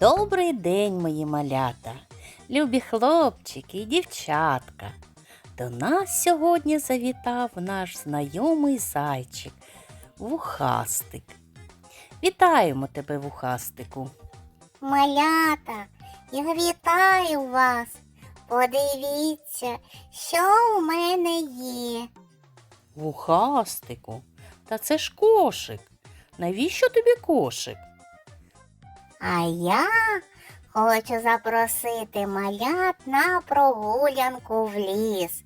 Добрий день, мої малята, любі хлопчики і дівчатка. До нас сьогодні завітав наш знайомий зайчик Вухастик. Вітаємо тебе, Вухастику. Малята, я вітаю вас. Подивіться, що у мене є. Вухастику, та це ж кошик. Навіщо тобі кошик? А я хочу запросити малят на прогулянку в ліс,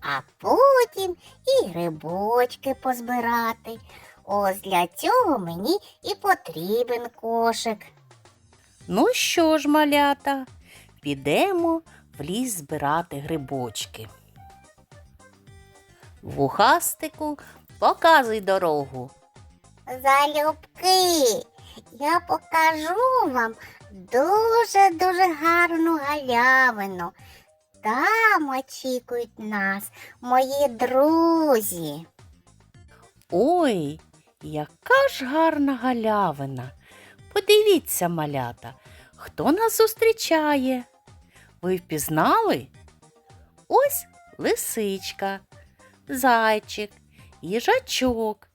а потім і грибочки позбирати. Ось для цього мені і потрібен кошик. Ну що ж, малята, підемо в ліс збирати грибочки. Вухастику, показуй дорогу. Залюбки, я покажу вам дуже-дуже гарну галявину. Там очікують нас мої друзі. Ой, яка ж гарна галявина. Подивіться, малята, хто нас зустрічає. Ви впізнали? Ось лисичка, зайчик, їжачок.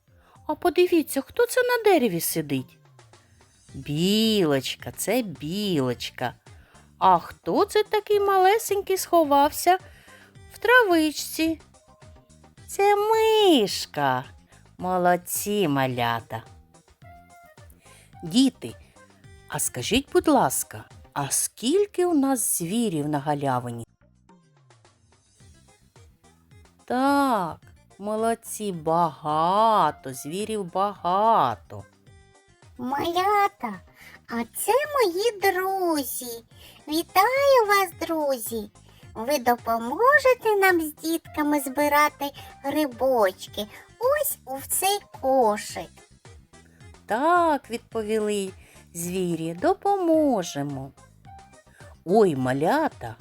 А подивіться, хто це на дереві сидить? Білочка, це білочка. А хто це такий малесенький сховався в травичці? Це мишка. Молодці малята. Діти, а скажіть, будь ласка, а скільки у нас звірів на галявині? Так, молодці, багато, звірів багато. Малята, а це мої друзі. Вітаю вас, друзі. Ви допоможете нам з дітками збирати грибочки ось у цей кошик. Так, відповіли звірі, допоможемо. Ой, малята,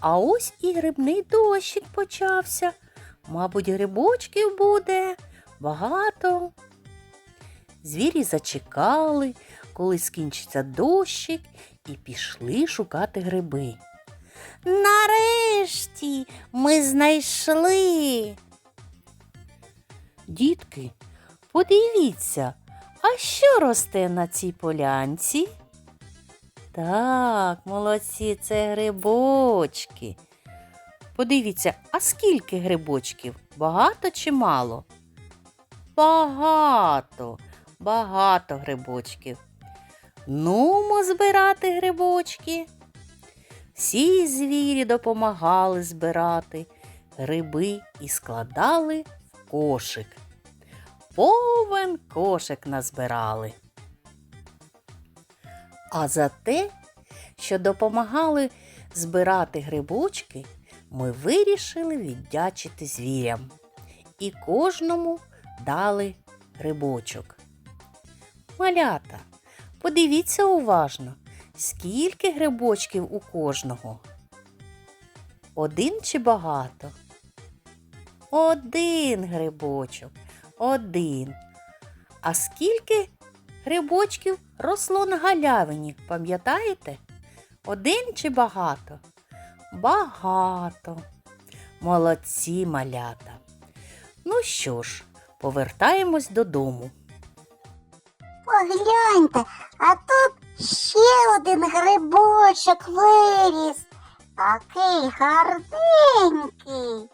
а ось і грибний дощик почався. Мабуть, грибочків буде багато. Звірі зачекали, коли скінчиться дощик, і пішли шукати гриби. Нарешті ми знайшли. Дітки, подивіться, а що росте на цій полянці? Так, молодці, це грибочки. Подивіться, а скільки грибочків? Багато чи мало? Багато, багато грибочків. Нумо збирати грибочки. Всі звірі допомагали збирати гриби і складали в кошик. Повен кошик назбирали. А за те, що допомагали збирати грибочки, ми вирішили віддячити звірям і кожному дали грибочок. Малята, подивіться уважно, скільки грибочків у кожного. Один чи багато? Один грибочок, один. А скільки грибочків росло на галявині, пам'ятаєте? Один чи багато? Багато. Молодці малята. Ну що ж, повертаємось додому. Погляньте, а тут ще один грибочок виріс. Такий гарненький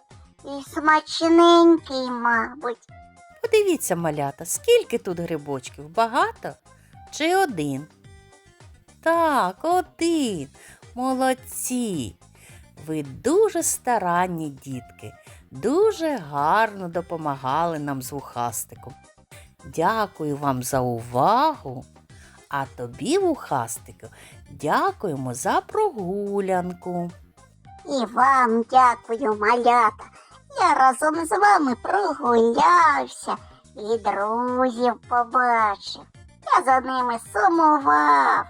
і смачненький, мабуть. Подивіться, малята, скільки тут грибочків? Багато чи один? Так, один. Молодці. Ви дуже старанні дітки, дуже гарно допомагали нам з вухастиком. Дякую вам за увагу. А тобі, вухастику, дякуємо за прогулянку. І вам дякую, малята. Я разом з вами прогулявся і друзів побачив. Я за ними сумував.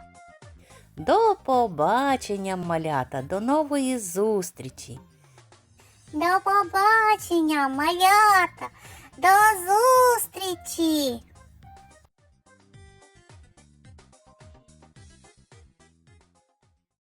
До побачення, малята, до нової зустрічі. До побачення, малята, до зустрічі!